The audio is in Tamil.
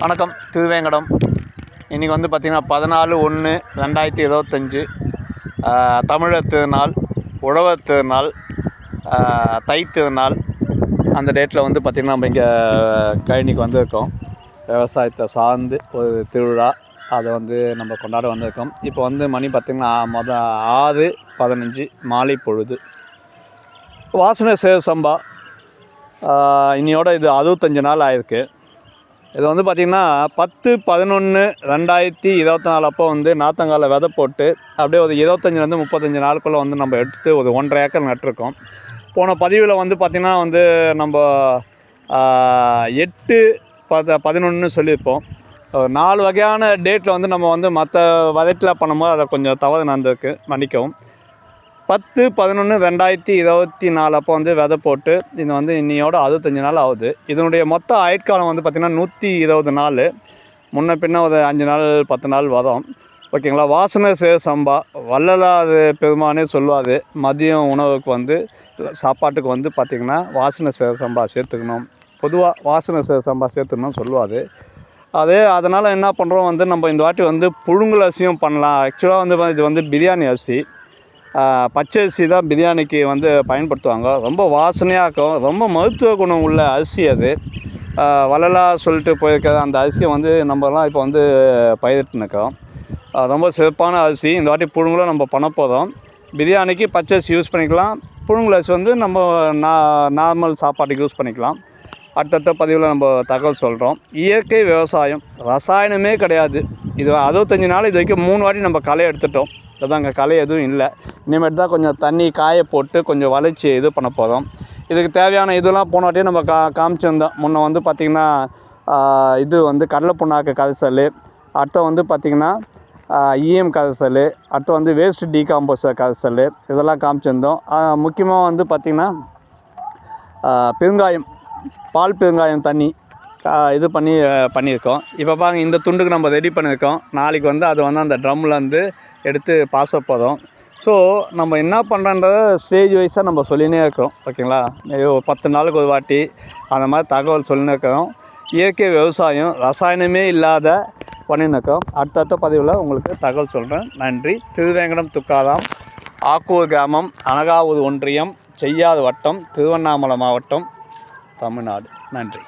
வணக்கம் திருவேங்கடம். இன்றைக்கி வந்து பார்த்திங்கன்னா பதினாலு ஒன்று ரெண்டாயிரத்தி இருபத்தஞ்சி தமிழர் திருநாள் உழவர் திருநாள் தை திருநாள். அந்த டேட்டில் வந்து பார்த்திங்கன்னா நம்ம இங்கே கழனிக்கு வந்திருக்கோம். விவசாயத்தை சார்ந்து ஒரு திருவிழா. அதை வந்து நம்ம கொண்டாட வந்திருக்கோம். இப்போ வந்து மணி பார்த்திங்கன்னா மொதல் ஆறு பதினஞ்சு மாலை பொழுது. வாசனை சேவ சம்பா. இன்னையோட இது அறுபத்தஞ்சு நாள் ஆயிருக்கு. இது வந்து பார்த்திங்கன்னா பத்து பதினொன்று ரெண்டாயிரத்தி இருபத்தி நாலு அப்போ வந்து நாத்தங்கால விதை போட்டு அப்படியே ஒரு இருபத்தஞ்சிலேருந்து முப்பத்தஞ்சு நாளுக்குள்ளே வந்து நம்ம எடுத்து ஒரு ஒன்றரை ஏக்கர் நட்டிருக்கோம். போன பதிவில் வந்து பார்த்திங்கன்னா வந்து நம்ம எட்டு பத பதினொன்று சொல்லியிருப்போம். ஒரு நாலு வகையான டேட்டில் வந்து நம்ம வந்து மற்ற வதட்டில் பண்ணும்போது அதை கொஞ்சம் தவறு நடந்திருக்கு மன்னிக்கவும். பத்து பதினொன்று ரெண்டாயிரத்தி இருபத்தி நாலு அப்போ வந்து விதை போட்டு இது வந்து இன்னையோட அறுபத்தஞ்சு நாள் ஆகுது. இதனுடைய மொத்த ஆயுட்காலம் வந்து பார்த்திங்கன்னா நூற்றி இருபது நாள். முன்ன பின்ன ஒரு அஞ்சு நாள் பத்து நாள் வரும். ஓகேங்களா? வாசனை சே சம்பா வள்ளலாது பெருமானே சொல்லுவார் மதியம் உணவுக்கு வந்து சாப்பாட்டுக்கு வந்து பார்த்திங்கன்னா வாசனை சே சம்பா சேர்த்துக்கணும். பொதுவாக வாசனை சே சம்பா சேர்த்துக்கணும்னு சொல்லுவார் அதே அதனால் என்ன பண்ணுறோம் வந்து நம்ம இந்த வாட்டி வந்து புழுங்கல் அரிசியும் பண்ணலாம். ஆக்சுவலாக வந்து இது வந்து பிரியாணி அரிசி. பச்சரிசி தான் பிரியாணிக்கு வந்து பயன்படுத்துவாங்க. ரொம்ப வாசனையாக இருக்கும். ரொம்ப மருத்துவ குணம் உள்ள அரிசி அது. வளலாக சொல்லிட்டு போயிருக்கிற அந்த அரிசியை வந்து நம்மலாம் இப்போ வந்து பயிரிட்டு ரொம்ப சிறப்பான அரிசி. இந்த வாட்டி புழுங்கலும் நம்ம பண்ண போகிறோம் பிரியாணிக்கு பச்சரிசி யூஸ் பண்ணிக்கலாம். புழுங்கல் அரிசி வந்து நம்ம நா நார்மல் சாப்பாட்டுக்கு யூஸ் பண்ணிக்கலாம். அடுத்தடுத்த பதிவில் நம்ம தகவல் சொல்கிறோம் இயற்கை விவசாயம் ரசாயனமே கிடையாது. இது அறுபத்தஞ்சு நாள் இது வரைக்கும் மூணு வாட்டி நம்ம களை எடுத்துட்டோம். அதான் அங்கே களை எதுவும் இல்லை. இனிமேட்டு தான் கொஞ்சம் தண்ணி காய போட்டு கொஞ்சம் வளைச்சி இது பண்ண போகிறோம் இதுக்கு தேவையான இதெல்லாம் போன வாட்டியே நம்ம கா காமிச்சிருந்தோம். முன்ன வந்து பார்த்திங்கன்னா இது வந்து கடலை புண்ணாக்கு கரைசல் அடுத்து வந்து பார்த்திங்கன்னா இஎம் கரைசல் அடுத்து வந்து வேஸ்ட் டீகாம்போசர் கரைசல் இதெல்லாம் காமிச்சிருந்தோம். முக்கியமாக வந்து பார்த்திங்கன்னா பெருங்காயம் பால் பெருங்காயம் தண்ணி இது பண்ணி பண்ணியிருக்கோம். இப்போ பாருங்க இந்த துண்டுக்கு நம்ம ரெடி பண்ணியிருக்கோம். நாளைக்கு வந்து அது வந்து அந்த ட்ரம்லேருந்து எடுத்து பாச போதும். ஸோ நம்ம என்ன பண்ணுறன்றத ஸ்டேஜ் வைஸாக நம்ம சொல்லினே இருக்கிறோம். ஓகேங்களா? ஐயோ பத்து நாளுக்கு ஒரு வாட்டி அந்த மாதிரி தகவல் சொல்லினே இருக்கிறோம். இயற்கை விவசாயம் ரசாயனமே இல்லாத பண்ணின்னு அடுத்தடுத்த பதிவில் உங்களுக்கு தகவல் சொல்கிறேன் நன்றி. திருவேங்கடம் துக்காராம் ஆக்கூர் கிராமம் அனகாவூர் ஒன்றியம் செய்யாறு வட்டம் திருவண்ணாமலை மாவட்டம் தமிழ்நாடு. நன்றி.